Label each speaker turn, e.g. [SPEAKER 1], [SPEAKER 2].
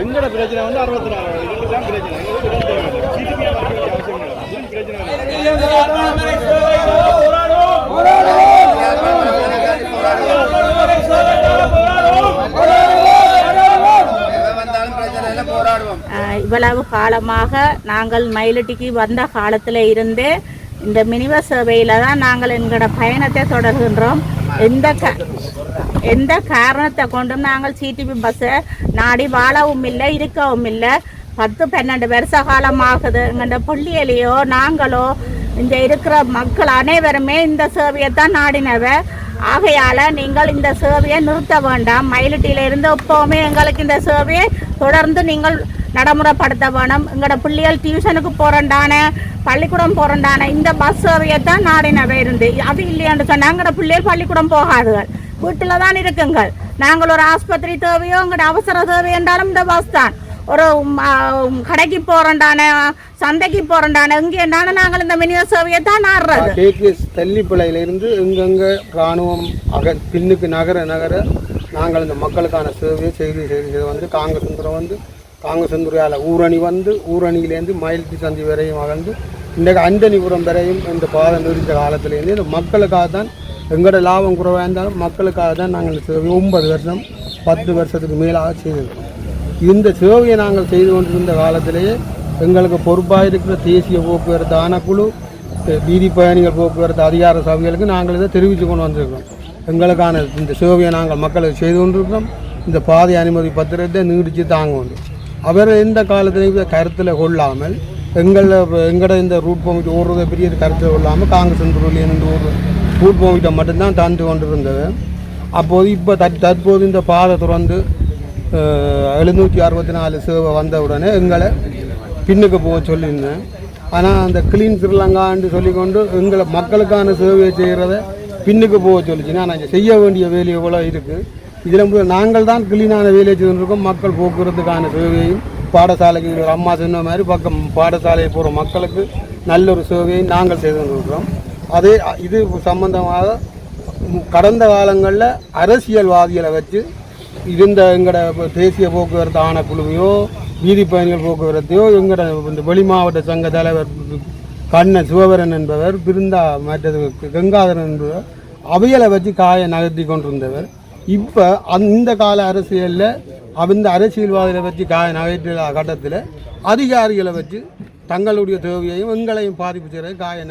[SPEAKER 1] எங்கட பிரச்சனை வந்து அறுபத்தி நாலு இதுதான் பிரச்சனை எங்களுக்கு இடம் தேவை. சீட்டுமே வர வேண்டிய அவசியம் இல்லை. இதுவும் பிரச்சனை இல்லை.
[SPEAKER 2] ஆஹ் இவ்வளவு காலமாக நாங்கள் மயிலட்டிக்கு வந்த காலத்தில் இருந்தே இந்த மினிவர் சேவையில் தான் நாங்கள் எங்களோட பயணத்தை தொடர்கின்றோம். எந்த க எந்த காரணத்தை கொண்டும் நாங்கள் சிடிபி பஸ்ஸை நாடி வாழவும் இல்லை இருக்கவும் இல்லை. பத்து பன்னெண்டு வருஷ காலமாகுது. எங்கள்ட புள்ளியலையோ நாங்களோ இந்த இருக்கிற மக்கள் அனைவருமே இந்த சேவையை தான் நாடினவ. ஆகையால் நீங்கள் இந்த சேவையை நிறுத்த வேண்டாம். மயிலட்டியிலிருந்து எப்போவுமே எங்களுக்கு இந்த சேவையை தொடர்ந்து நீங்கள் நடைமுறைப்படுத்த வேணும் எங்களோட பிள்ளைகள் டியூஷனுக்கு போகிறேன்டானே பள்ளிக்கூடம் போறண்டான இந்த பஸ் சேவையை தான் நாடினவ இருந்து. அது இல்லையான்னு சொன்னால் எங்களோட பிள்ளைகள் பள்ளிக்கூடம் போகாதுகள். வீட்டில் தான் இருக்குங்கள். நாங்கள் ஒரு ஆஸ்பத்திரி தேவையோ எங்களோட அவசர தேவை என்றாலும் இந்த பஸ் தான். ஒரு கடைக்கு போறண்டான சந்தைக்கு போறண்டான இங்கே என்னன்னு நாங்கள் இந்த மினிய சேவையை தான் நாடுறது
[SPEAKER 3] கேகேஎஸ் தள்ளிப்பிள்ளையிலிருந்து எங்கெங்கே இராணுவம் அக பின்னுக்கு நகர நகர நாங்கள் இந்த மக்களுக்கான சேவையை செய்து செய்து செய்து வந்து காங்கிரஸ் வந்து காங்கிரசுந்துறையால் ஊரணி வந்து ஊரணியிலேருந்து மயில்பி சந்தி வரையும் அகழ்ந்து இன்றைக்கு அண்டனிபுரம் வரையும் இந்த பாதை நிறுத்த காலத்திலேருந்து இந்த மக்களுக்காக தான் எங்களோட லாபம் குறைவாக இருந்தாலும் மக்களுக்காக தான் நாங்கள் சேவை ஒன்பது வருஷம் பத்து வருஷத்துக்கு மேலாக செய்திருக்கோம் இந்த சேவையை நாங்கள் செய்து கொண்டிருந்த காலத்திலேயே எங்களுக்கு பொறுப்பாக இருக்கிற தேசிய போக்குவரத்து ஆணைக்குழு வீதி பயணிகள் போக்குவரத்து அதிகார சபைகளுக்கு நாங்கள் இதை தெரிவித்து கொண்டு வந்திருக்கிறோம் எங்களுக்கான இந்த சேவையை நாங்கள் மக்களுக்கு செய்து கொண்டிருக்கிறோம். இந்த பாதை அனுமதி பத்திரத்தை நீடித்து தாங்க வேண்டும் அவர் எந்த காலத்திலையும் கருத்தில் கொள்ளாமல் எங்களை எங்களோட இந்த ரூட் போகிட்டு ஓடுறதை பெரிய கருத்தில் கொள்ளாமல் காங்கிரஸ் என்று ஒரு ரூட் பர்மிட்டை மட்டும்தான் தந்து கொண்டிருந்தது. அப்போது இப்போ தற் தற்போது இந்த பாதை திறந்து எழுநூற்றி அறுபத்தி நாலு சேவை வந்த உடனே எங்களை பின்னுக்கு போக சொல்லியிருந்தேன். ஆனால் அந்த கிளீன் ஸ்ரீலங்கான்னு சொல்லிக்கொண்டு எங்களை மக்களுக்கான சேவையை செய்கிறத பின்னுக்கு போக சொல்லிச்சுன்னா நான் செய்ய வேண்டிய வேலை எவ்வளோ இருக்குது இதில் நாங்கள் தான் கிளீனான வேலையை செய்துருக்கோம் மக்கள் போக்குவரத்துக்கான சேவையும் பாடசாலைக்கு அம்மா சொன்ன மாதிரி பக்கம் பாடசாலையை போகிற மக்களுக்கு நல்ல ஒரு சேவையை நாங்கள் செய்து கொண்டிருக்கிறோம். அதே இது சம்பந்தமாக கடந்த காலங்களில் அரசியல்வாதிகளை வச்சு இருந்த எங்களோட தேசிய போக்குவரத்து ஆணைக்குழுவையோ வீதி பயணிகள் போக்குவரத்தையோ எங்களோட இந்த வெளி மாவட்ட சங்க தலைவர் கண்ணன் சிவபரன் என்பவர் பிருந்தா மற்றது கங்காதரன் என்பவர் அவைகளை வச்சு காயை நகர்த்தி கொண்டிருந்தவர். இப்போ அந்த கால அரசியலில் அந்த அரசியல்வாதிகளை வச்சு காய நகைற்ற கட்டத்தில் அதிகாரிகளை வச்சு தங்களுடைய தேவையையும் எங்களையும் பாதிப்பு செய்கிறது காய